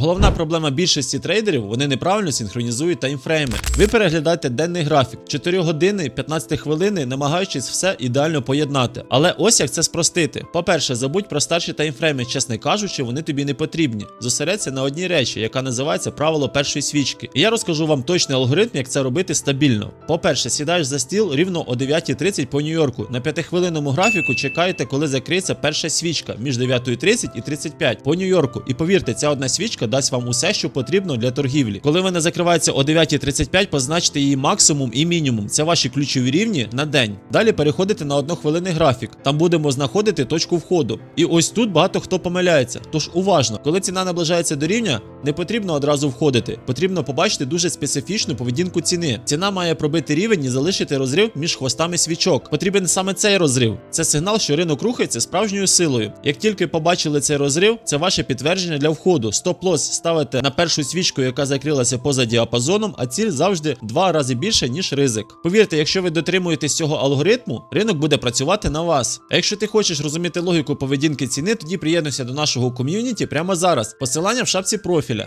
Головна проблема більшості трейдерів вони неправильно синхронізують таймфрейми. Ви переглядаєте денний графік 4 години, 15 хвилини, намагаючись все ідеально поєднати. Але ось як це спростити. По-перше, забудь про старші таймфрейми, чесно кажучи, вони тобі не потрібні. Зосередься на одній речі, яка називається правило першої свічки. І я розкажу вам точний алгоритм, як це робити стабільно. По-перше, сідаєш за стіл рівно о 9.30 по Нью-Йорку. На п'ятихвилинному графіку чекаєте, коли закриється перша свічка між 9.30 і 35 по Нью-Йорку. І повірте, ця одна свічка дасть вам усе, що потрібно для торгівлі. Коли вона закривається о 9.35, позначте її максимум і мінімум. Це ваші ключові рівні на день. Далі переходите на однохвилинний графік. Там будемо знаходити точку входу. І ось тут багато хто помиляється. Тож уважно, коли ціна наближається до рівня, не потрібно одразу входити. Потрібно побачити дуже специфічну поведінку ціни. Ціна має пробити рівень і залишити розрив між хвостами свічок. Потрібен саме цей розрив. Це сигнал, що ринок рухається справжньою силою. Як тільки побачили цей розрив, це ваше підтвердження для входу. Стоп-лосс ставите на першу свічку, яка закрилася поза діапазоном, а ціль завжди два рази більше, ніж ризик. Повірте, якщо ви дотримуєтесь цього алгоритму, ринок буде працювати на вас. А якщо ти хочеш розуміти логіку поведінки ціни, тоді приєднуйся до нашого ком'юніті прямо зараз. Посилання в шапці الطفل